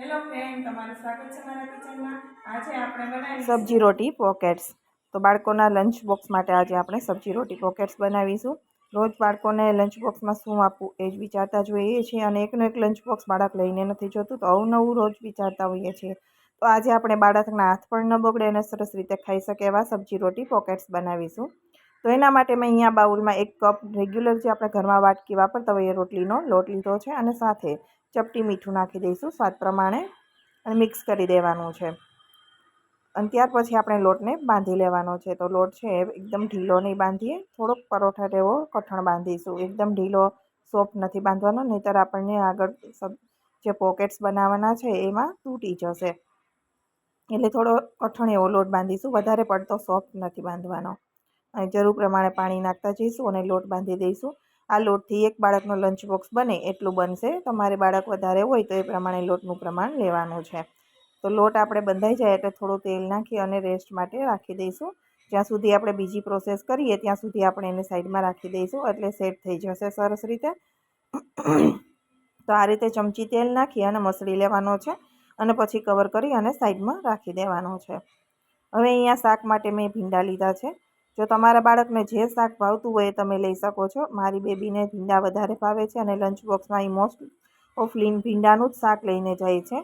Hello friend તમારું સ્વાગત છે મારા કિચનમાં. આજે આપણે બનાવીશું સબ્જી રોટી પોકેટ્સ તો બાળકોના લંચ બોક્સ માટે આજે આપણે સબ્જી રોટી પોકેટ્સ બનાવીશું. રોજ બાળકોને લંચ બોક્સમાં શું આપવું એ જ વિચારતા જોઈએ છીએ અને એકનો એક લંચ બોક્સ બાળક લઈને નથી જોતું તો અવનવું રોજ વિચારતા હોઈએ છીએ. તો આજે આપણે બાળકના હાથ પણ ન બગડે અને સરસ રીતે ખાઈ શકે એવા સબ્જી રોટી પોકેટ્સ બનાવીશું. તો એના માટે મેં અહીંયા બાઉલમાં એક કપ રેગ્યુલર જે આપણે ઘરમાં વાટકી વાપરતા હોઈએ રોટલીનો લોટ લીધો છે અને સાથે ચપટી મીઠું નાખી દઈશું સ્વાદ પ્રમાણે અને મિક્સ કરી દેવાનું છે. અને ત્યાર પછી આપણે લોટને બાંધી લેવાનો છે. તો લોટ છે એકદમ ઢીલો નહીં બાંધીએ, થોડોક પરોઠા જેવો કઠણ બાંધીશું. એકદમ ઢીલો, સોફ્ટ નથી બાંધવાનો, નહીંતર આપણને આગળ જે પોકેટ્સ બનાવવાના છે એમાં તૂટી જશે. એટલે થોડો કઠણ એવો લોટ બાંધીશું. વધારે પડતો સોફ્ટ નથી બાંધવાનો. અને જરૂર પ્રમાણે પાણી નાખતા જઈશું અને લોટ બાંધી દઈશું. આ લોટથી એક બાળકનો લંચ બોક્સ બને એટલું બનશે. તમારે બાળક વધારે હોય તો એ પ્રમાણે લોટનું પ્રમાણ લેવાનું છે. તો લોટ આપણે બંધાઈ જાય એટલે થોડું તેલ નાખી અને રેસ્ટ માટે રાખી દઈશું. જ્યાં સુધી આપણે બીજી પ્રોસેસ કરીએ ત્યાં સુધી આપણે એને સાઈડમાં રાખી દઈશું એટલે સેટ થઈ જશે સરસ રીતે. તો આ રીતે ચમચી તેલ નાખી અને મસળી લેવાનો છે અને પછી કવર કરી અને સાઈડમાં રાખી દેવાનો છે. હવે અહીંયા શાક માટે મેં ભીંડા લીધા છે. જો તમારા બાળકને જે શાક ભાવતું હોય એ તમે લઈ શકો છો. મારી બેબીને ભીંડા વધારે ભાવે છે અને લંચ બોક્સમાં એ મોસ્ટ ઓફલીન ભીંડાનું જ શાક લઈને જાય છે.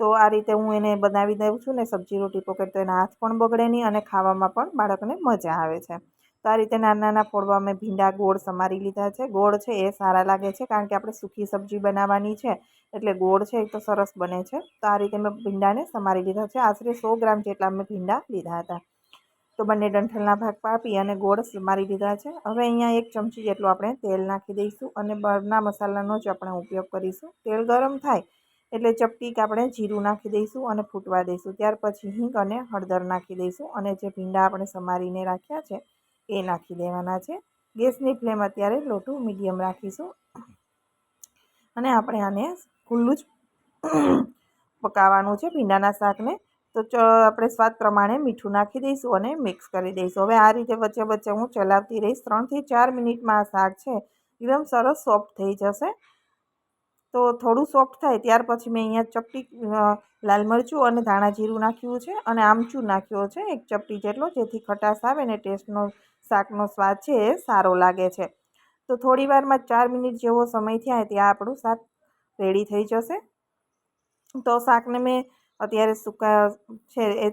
તો આ રીતે હું એને બનાવી દઉં છું ને સબ્જી રોટી પોકેટ તો એના હાથ પણ બગડે નહીં અને ખાવામાં પણ બાળકને મજા આવે છે. તો આ રીતે નાના નાના ફોડવા મેં ભીંડા ગોળ સમારી લીધા છે. ગોળ છે એ સારા લાગે છે કારણ કે આપણે સૂકી સબ્જી બનાવવાની છે એટલે ગોળ છે એ તો સરસ બને છે. તો આ રીતે મેં ભીંડાને સમારી લીધા છે. આશરે સો ગ્રામ જેટલા મેં ભીંડા લીધા હતા. તો બંને ડંઠલના ભાગ પાપી અને ગોળ મારી દીધા છે. હવે અહીંયા એક ચમચી જેટલું આપણે તેલ નાખી દઈશું અને બરના મસાલાનો જ આપણે ઉપયોગ કરીશું. તેલ ગરમ થાય એટલે ચપટીક આપણે જીરું નાખી દઈશું અને ફૂટવા દઈશું. ત્યાર પછી હિંગ અને હળદર નાખી દઈશું અને જે ભીંડા આપણે સમારીને રાખ્યા છે એ નાખી દેવાના છે. ગેસની ફ્લેમ અત્યારે લોટું મીડિયમ રાખીશું. અને આપણે આને ખુલ્લું જ પકાવવાનું છે ભીંડાના શાકને. તો આપણે સ્વાદ પ્રમાણે મીઠું નાખી દઈશું અને મિક્સ કરી દઈશું. હવે આ રીતે વચ્ચે વચ્ચે હું ચલાવતી રહીશ. ત્રણથી ચાર મિનિટમાં આ શાક છે, એકદમ સરસ સોફ્ટ થઈ જશે. તો થોડું સોફ્ટ થાય ત્યાર પછી મેં અહીંયા ચપટી લાલ મરચું અને ધાણા જીરું નાખ્યું છે અને આમચૂર નાખ્યો છે, એક ચપટી જેટલો, જેથી ખટાશ આવે ને ટેસ્ટનો, શાકનો સ્વાદ છે એ સારો લાગે છે. તો થોડી વારમાં ચાર મિનિટ જેવો સમય થયા ત્યાં આપણું શાક રેડી થઈ જશે. તો શાકને મેં અત્યારે સૂકા છે એ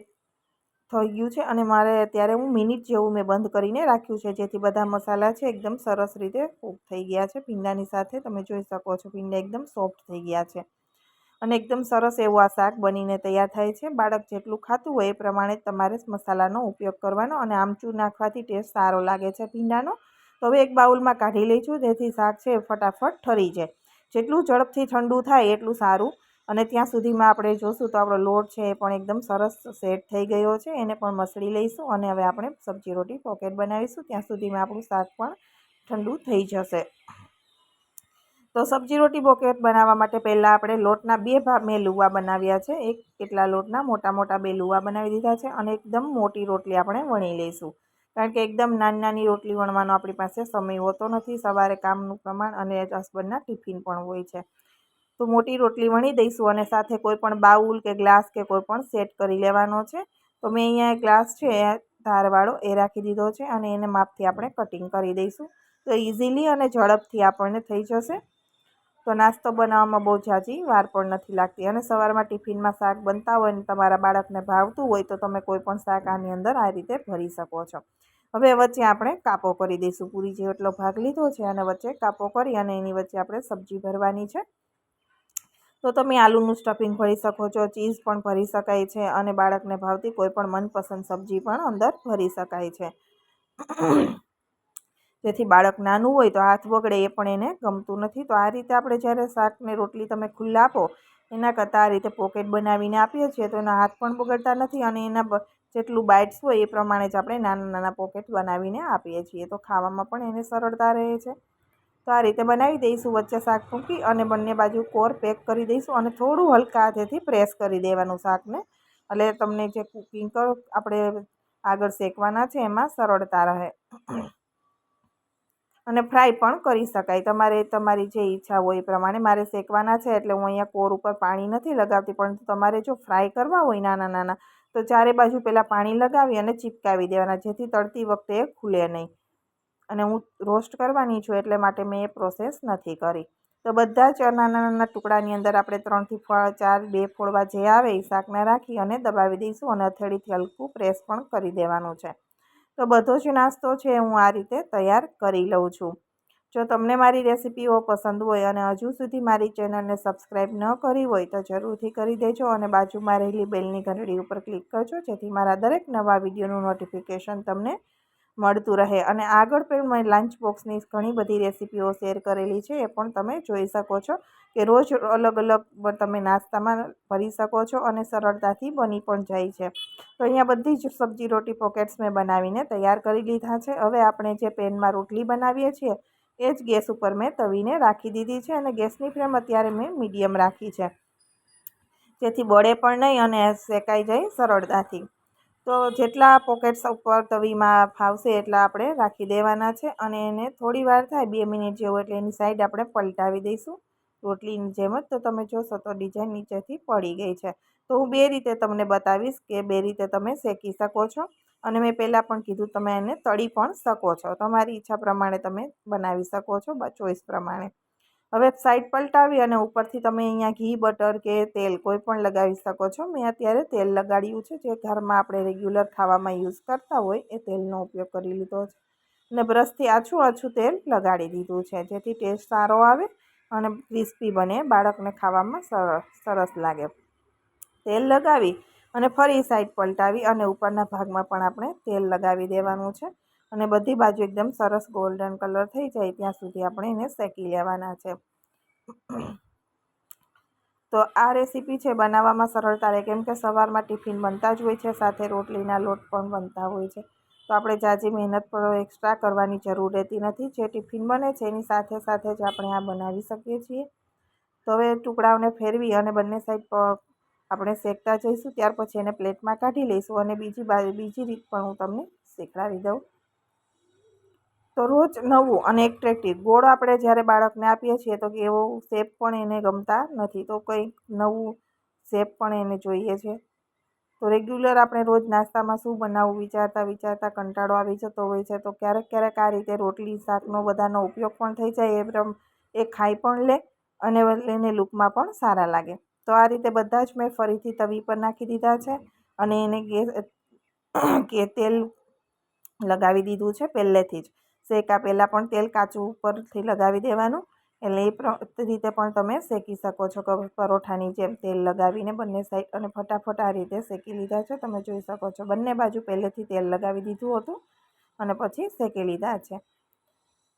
થઈ ગયું છે અને મારે અત્યારે હું મિનિટ જેવું મેં બંધ કરીને રાખ્યું છે, જેથી બધા મસાલા છે એકદમ સરસ રીતે કૂક થઈ ગયા છે. ભીંડાની સાથે તમે જોઈ શકો છો ભીંડા એકદમ સોફ્ટ થઈ ગયા છે. અને એકદમ સરસ એવું આ શાક બનીને તૈયાર થાય છે. બાળક જેટલું ખાતું હોય એ પ્રમાણે તમારે મસાલાનો ઉપયોગ કરવાનો અને આમચૂર નાખવાથી ટેસ્ટ સારો લાગે છે ભીંડાનો. તો હવે એક બાઉલમાં કાઢી લઈશું, જેથી શાક છે ફટાફટ ઠરી જાય. જેટલું ઝડપથી ઠંડુ થાય એટલું સારું. અને ત્યાં સુધીમાં આપણે જોશું તો આપણો લોટ છે એ પણ એકદમ સરસ સેટ થઈ ગયો છે. એને પણ મસળી લઈશું અને હવે આપણે સબ્જી રોટી પોકેટ બનાવીશું. ત્યાં સુધીમાં આપણું શાક પણ ઠંડુ થઈ જશે. તો સબ્જી રોટી પોકેટ બનાવવા માટે પહેલાં આપણે લોટના બે ભાગ મેં લુવા બનાવ્યા છે. એક કેટલા લોટના મોટા મોટા બે લુવા બનાવી દીધા છે અને એકદમ મોટી રોટલી આપણે વણી લઈશું. કારણ કે એકદમ નાની નાની રોટલી વણવાનો આપણી પાસે સમય હોતો નથી. સવારે કામનું પ્રમાણ અને હસબન્ડના ટિફિન પણ હોય છે. તો મોટી રોટલી વણી દઈશું અને સાથે કોઈ પણ બાઉલ કે ગ્લાસ કે કોઈ પણ સેટ કરી લેવાનો છે. તો મેં અહીંયા ગ્લાસ છે ધારવાળો, એ રાખી દીધો છે અને એને માપથી આપણે કટિંગ કરી દઈશું. તો ઇઝીલી અને ઝડપથી આપણને થઈ જશે. તો નાસ્તો બનાવવામાં બહુ ઝાઝી વાર પણ નથી લાગતી અને સવારમાં ટિફિનમાં શાક બનતા હોય ને તમારા બાળકને ભાવતું હોય તો તમે કોઈ પણ શાક આની અંદર આ રીતે ભરી શકો છો. હવે વચ્ચે આપણે કાપો કરી દઈશું. પૂરી જેટલો ભાગ લીધો છે અને વચ્ચે કાપો કરી અને એની વચ્ચે આપણે સબ્જી ભરવાની છે. તો તમે આલુનું સ્ટફિંગ ભરી શકો છો ચીઝ પણ ભરી શકાય છે અને બાળકને ભાવતી કોઈપણ મનપસંદ સબ્જી પણ અંદર ભરી શકાય છે. જેથી બાળક નાનું હોય તો હાથ બગડે એ પણ એને ગમતું નથી. તો આ રીતે આપણે જ્યારે શાકને રોટલી તમે ખુલ્લા આપો, એના કરતાં આ રીતે પોકેટ બનાવીને આપીએ છીએ તો એના હાથ પણ બગડતા નથી અને એના જેટલું બાઇટ્સ હોય એ પ્રમાણે જ આપણે નાના નાના પોકેટ બનાવીને આપીએ છીએ. તો ખાવામાં પણ એને સરળતા રહે છે. તો આ રીતે બનાવી દઈશું વચ્ચે શાક મૂકી અને બંને બાજુ કોર પેક કરી દઈશું અને થોડું હલકા હાથેથી પ્રેસ કરી દેવાનું શાકને. એટલે તમને જે કુકિંગ કરો, આપણે આગળ શેકવાના છે એમાં સરળતા રહે. અને ફ્રાય પણ કરી શકાય. તમારે તમારી જે ઈચ્છા હોય એ પ્રમાણે. મારે શેકવાના છે એટલે હું અહીંયા કોર ઉપર પાણી નથી લગાવતી, પરંતુ તમારે જો ફ્રાય કરવા હોય નાના નાના, તો ચારે બાજુ પહેલાં પાણી લગાવી અને ચીપકાવી દેવાના, જેથી તળતી વખતે ખુલે નહીં. અને હું રોસ્ટ કરવાની છું એટલે માટે મેં એ પ્રોસેસ નથી કરી. તો બધા જ નાના નાના ટુકડાની અંદર આપણે ત્રણથી ચાર, બે ફોડવા જે આવે એ શાકને રાખી અને દબાવી દઈશું અને હથેળીથી હલકું પ્રેસ પણ કરી દેવાનું છે. તો બધો જ નાસ્તો છે હું આ રીતે તૈયાર કરી લઉં છું. જો તમને મારી રેસિપીઓ પસંદ હોય અને હજુ સુધી મારી ચેનલને સબસ્ક્રાઈબ ન કરી હોય તો જરૂરથી કરી દેજો અને બાજુમાં રહેલી બેલની ઘંટડી ઉપર ક્લિક કરજો જેથી મારા દરેક નવા વિડીયોનું નોટિફિકેશન તમને મળતું રહે. અને આગળ પણ મેં લંચ બોક્સની ઘણી બધી રેસીપીઓ શેર કરેલી છે, એ પણ તમે જોઈ શકો છો કે રોજ અલગ અલગ તમે નાસ્તામાં ભરી શકો છો અને સરળતાથી બની પણ જાય છે. તો અહીંયા બધી જ સબ્જી રોટી પોકેટ્સ મેં બનાવીને તૈયાર કરી લીધા છે. હવે આપણે જે પેનમાં રોટલી બનાવીએ છીએ, એ જ ગેસ ઉપર મેં તવીને રાખી દીધી છે અને ગેસની ફ્લેમ અત્યારે મેં મીડિયમ રાખી છે. જેથી બળે પણ નહીં અને શેકાઈ જાય સરળતાથી. તો જેટલા પોકેટ્સ ઉપર તવીમાં ફાવશે એટલા આપણે રાખી દેવાના છે અને એને થોડી વાર થાય, બે મિનિટ જેવું એટલે એની સાઈડ આપણે પલટાવી દઈશું રોટલીની જેમ જ. તો તમે જોશો તો ડિઝાઇન નીચેથી પડી ગઈ છે. તો હું બે રીતે તમને બતાવીશ કે બે રીતે તમે શેકી શકો છો અને મેં પહેલાં પણ કીધું તમે એને તળી પણ શકો છો. તમારી ઈચ્છા પ્રમાણે તમે બનાવી શકો છો ચોઈસ પ્રમાણે. હવે સાઈડ પલટાવી અને ઉપરથી તમે અહીંયા ઘી, બટર કે તેલ કોઈ પણ લગાવી શકો છો. મેં અત્યારે તેલ લગાડ્યું છે. જે ઘરમાં આપણે રેગ્યુલર ખાવામાં યુઝ કરતા હોય એ તેલનો ઉપયોગ કરી લીધો છે. અને બ્રશથી આછું આછું તેલ લગાડી દીધું છે. જેથી ટેસ્ટ સારો આવે અને ક્રિસ્પી બને. બાળકને ખાવામાં સરસ સરસ લાગે. તેલ લગાવી અને ફરી સાઈડ પલટાવી અને ઉપરના ભાગમાં પણ આપણે તેલ લગાવી દેવાનું છે. અને બધી બાજુ એકદમ સરસ ગોલ્ડન કલર થઈ જાય ત્યાં સુધી આપણે એને શેકી લેવાના છે. તો આ રેસીપી છે બનાવવામાં સરળતા રહે કેમ કે સવારમાં ટિફિન બનતા જ હોય છે, સાથે રોટલીના લોટ પણ બનતા હોય છે. તો આપણે જાજી મહેનત પણ એક્સ્ટ્રા કરવાની જરૂર રહેતી નથી. જે ટિફિન બને છે એની સાથે સાથે જ આપણે આ બનાવી શકીએ છીએ. તો હવે ટુકડાઓને ફેરવી અને બંને સાઈડ આપણે શેકતા જઈશું, ત્યાર પછી એને પ્લેટમાં કાઢી લઈશું અને બીજી બીજી રીત પણ હું તમને શીખવાડી દઉં. તો રોજ નવું અને એટ્રેક્ટિવ ગોળ આપણે જ્યારે બાળકને આપીએ છીએ તો એવો શેપ પણ એને ગમતા નથી. તો કંઈક નવું શેપ પણ એને જોઈએ છે. તો રેગ્યુલર આપણે રોજ નાસ્તામાં શું બનાવવું વિચારતા વિચારતા કંટાળો આવી જતો હોય છે. તો ક્યારેક ક્યારેક આ રીતે રોટલી, શાકનો બધાનો ઉપયોગ પણ થઈ જાય. એ એ ખાઈ પણ લે અને એને લૂકમાં પણ સારા લાગે. તો આ રીતે બધા જ મેં ફરીથી તવી પર નાખી દીધા છે અને એને કે તેલ લગાવી દીધું છે પહેલેથી જ. શેકા પહેલાં પણ તેલ કાચું ઉપરથી લગાવી દેવાનું. એટલે એ રીતે પણ તમે શેકી શકો છો. પરોઠાની જેમ તેલ લગાવીને બંને સાઈડ અને ફટાફટ આ રીતે શેકી લીધા છે. તમે જોઈ શકો છો. બંને બાજુ પહેલેથી તેલ લગાવી દીધું હતું અને પછી શેકી લીધા છે.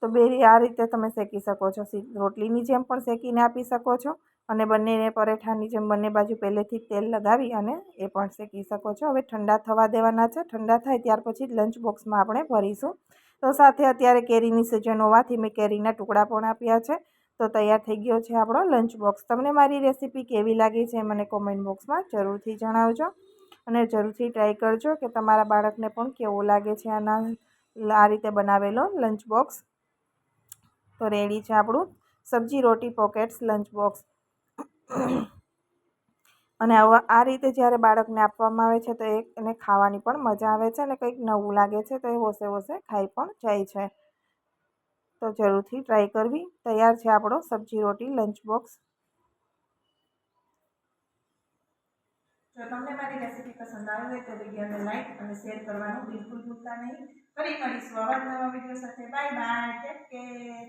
તો બે આ રીતે તમે શેકી શકો છો. રોટલીની જેમ પણ શેકીને આપી શકો છો અને બંનેને પરેઠાની જેમ બંને બાજુ પહેલેથી તેલ લગાવી અને એ પણ શેકી શકો છો. હવે ઠંડા થવા દેવાના છે. ઠંડા થાય ત્યાર પછી લંચ બોક્સમાં આપણે ભરીશું. તો સાથે અત્યારે કેરીની સિઝન હોવાથી મેં કેરીના ટુકડા પણ આપ્યા છે. તો તૈયાર થઈ ગયો છે આપણો લંચ બોક્સ તમને મારી રેસીપી કેવી લાગી છે મને કોમેન્ટ બોક્સમાં જરૂરથી જણાવજો. અને જરૂરથી ટ્રાય કરજો કે તમારા બાળકને પણ કેવો લાગે છે આના આ રીતે બનાવેલો લંચ બોક્સ તો રેડી છે આપણું સબ્જી રોટી પોકેટ્સ લંચ બોક્સ અને આવા, આ રીતે જ્યારે બાળકને આપવામાં આવે છે, તો એ એને ખાવાની પણ મજા આવે છે અને કંઈક નવું લાગે છે, તો એ હોશે હોશે ખાઈ પણ જાય છે. તો જરૂરથી ટ્રાય કરવી. તૈયાર છે આપણો સબ્જી રોટી લંચ બોક્સ જો તમને મારી રેસીપી પસંદ આવી હોય તો વિડીયોને લાઈક અને શેર કરવાનું બિલકુલ ભૂલતા નહીં. ફરી મળીશું આવા નવા વીડિયો સાથે. Bye bye take care